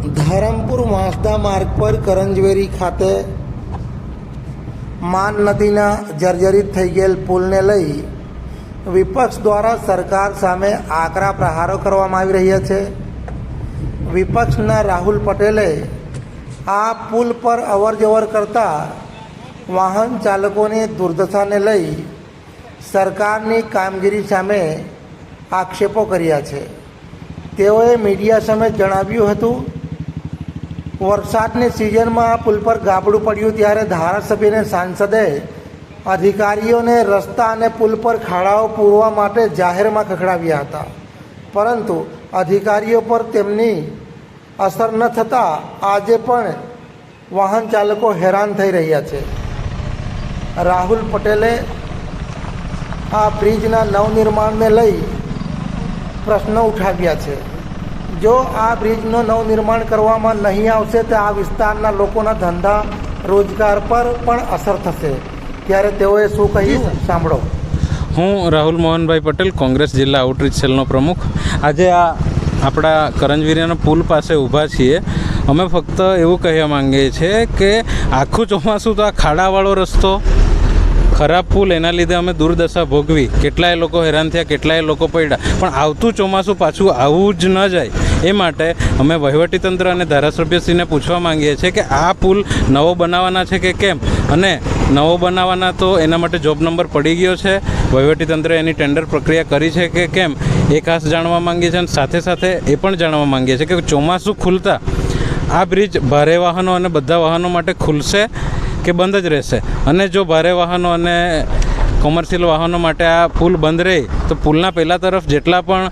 ધરમપુર વાંસદા માર્ગ પર કરંજવેરી ખાતે માન નદીના જર્જરિત થઈ ગયેલ પુલને લઈ વિપક્ષ દ્વારા સરકાર સામે આકરા પ્રહારો કરવામાં આવી રહ્યા છે. વિપક્ષના રાહુલ પટેલે આ પુલ પર અવરજવર કરતા વાહન ચાલકોની દુર્દશાને લઈ સરકારની કામગીરી સામે આક્ષેપો કર્યા છે. તેઓએ મીડિયા સામે જણાવ્યું હતું વરસાદની સિઝનમાં આ પુલ પર ગાબડું પડ્યું ત્યારે ધારાસભ્યને સાંસદે અધિકારીઓને રસ્તા અને પુલ પર ખાડાઓ પૂરવા માટે જાહેરમાં ખખડાવ્યા હતા. પરંતુ અધિકારીઓ પર તેમની અસર ન થતાં આજે પણ વાહન ચાલકો હેરાન થઈ રહ્યા છે. રાહુલ પટેલે આ બ્રિજના નવનિર્માણને લઈ પ્રશ્નો ઉઠાવ્યા છે. જો આ બ્રિજનું નવનિર્માણ કરવામાં નહીં આવશે, તો આ વિસ્તારના લોકોના ધંધા રોજગાર પર પણ અસર થશે. ત્યારે તેઓએ શું કહ્યું? સાંભળો. હું રાહુલ મોહનભાઈ પટેલ, કોંગ્રેસ જિલ્લા આઉટરીચ સેલનો પ્રમુખ. આજે આ આપણા કરંજવીરિયાના પુલ પાસે ઊભા છીએ. અમે ફક્ત એવું કહેવા માંગીએ છીએ કે આખું ચોમાસું તો આ ખાડાવાળો રસ્તો, ખરાબ પુલ, એના લીધે અમે દુર્દશા ભોગવી. કેટલાય લોકો હેરાન થયા, કેટલાય લોકો પડ્યા પણ આવતું ચોમાસું પાછું આવું જ ન જાય. એ માટે અમે વહીવટીતંત્ર અને ધારાસભ્યશ્રીને પૂછવા માંગીએ છીએ કે આ પુલ નવો બનાવવાના છે કે કેમ? અને નવો બનાવવાના તો એના માટે જોબ નંબર પડી ગયો છે. વહીવટીતંત્રે એની ટેન્ડર પ્રક્રિયા કરી છે કે કેમ? એ ખાસ જાણવા માંગીએ છીએ અને સાથે સાથે એ પણ જાણવા માંગીએ છીએ કે ચોમાસું ખુલતા આ બ્રિજ ભારે વાહનો અને બધા વાહનો માટે ખુલશે કે બંધ જ રહેશે? અને જો ભારે વાહનો અને કોમર્શિયલ વાહનો માટે આ પુલ બંધ રહે, તો પુલના પહેલા તરફ જેટલા પણ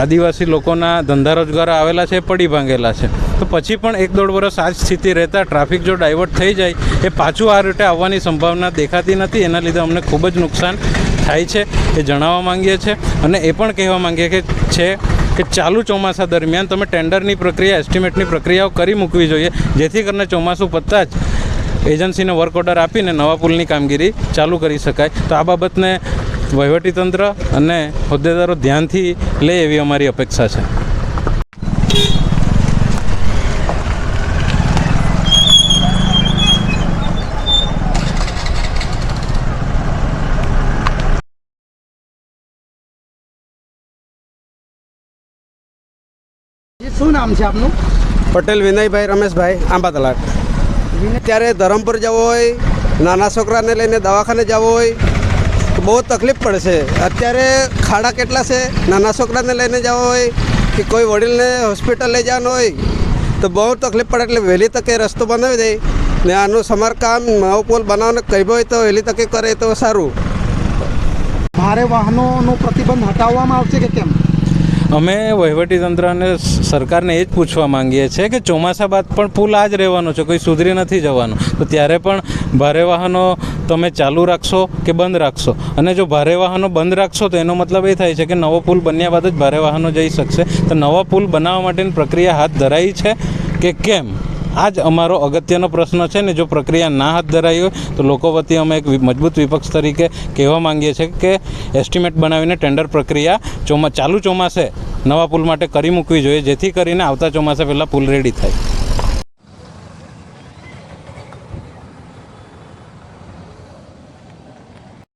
આદિવાસી લોકોના ધંધા રોજગાર આવેલા છે, પડી ભાંગેલા છે. તો પછી પણ એક દોઢ વર્ષ આ જ સ્થિતિ રહેતા ટ્રાફિક જો ડાયવર્ટ થઈ જાય, એ પાછું આ રીતે આવવાની સંભાવના દેખાતી નથી. એના લીધે અમને ખૂબ જ નુકસાન થાય છે, એ જણાવવા માંગીએ છીએ. અને એ પણ કહેવા માંગીએ કે છે કે ચાલુ ચોમાસા દરમિયાન તમે ટેન્ડરની પ્રક્રિયા, એસ્ટિમેટની પ્રક્રિયાઓ કરી મૂકવી જોઈએ, જેથી કરીને ચોમાસું પતતા જ એજન્સીને વર્ક ઓર્ડર આપીને નવા પુલની કામગીરી ચાલુ કરી શકાય. તો આ બાબતને વહીવટીતંત્ર અને હોદ્દેદારો ધ્યાનથી લે એવી અમારી અપેક્ષા છે. શું નામ છે આપનું? પટેલ વિનયભાઈ રમેશભાઈ આંબા તલાટ ત્યારે ધરમપુર જવો હોય નાના છોકરાને લઈને દવાખાને જવું હોય બહુ તકલીફ પડશે અત્યારે ખાડા કેટલા છે? નાના છોકરાને લઈને જવા હોય કે કોઈ વડીલને હોસ્પિટલ લઈ જવાનું હોય, તો બહુ તકલીફ પડે. એટલે વહેલી તકે રસ્તો બનાવી દે ને આનું સમારકામ નવો પુલ બનાવવાનું કહ્યું હોય તો વહેલી તકે કરે તો સારું. ભારે વાહનોનો પ્રતિબંધ હટાવવામાં આવશે કે કેમ? અમે વહીવટીતંત્રને સરકારને એ જ પૂછવા માંગીએ છીએ કે ચોમાસા બાદ પણ પુલ આ જ રહેવાનો છે, કોઈ સુધરી નથી જવાનું. તો ત્યારે પણ ભારે વાહનો તમે ચાલુ રાખશો કે બંધ રાખશો? અને જો ભારે વાહનો બંધ રાખશો તો એનો મતલબ એ થાય છે કે નવો પુલ બન્યા બાદ જ ભારે વાહનો જઈ શકશે. તો નવા પુલ બનાવવા માટેની પ્રક્રિયા હાથ ધરાઈ છે કે કેમ? આ જ અમારો અગત્યનો પ્રશ્ન છે ને જો પ્રક્રિયા ના હાથ ધરાઈ હોય, તો લોકો વતી અમે એક મજબૂત વિપક્ષ તરીકે કહેવા માંગીએ છીએ કે એસ્ટિમેટ બનાવીને ટેન્ડર પ્રક્રિયા ચોમા, ચાલુ ચોમાસે નવા પુલ માટે કરી મૂકવી જોઈએ, જેથી કરીને આવતા ચોમાસા પહેલાં પુલ રેડી થાય.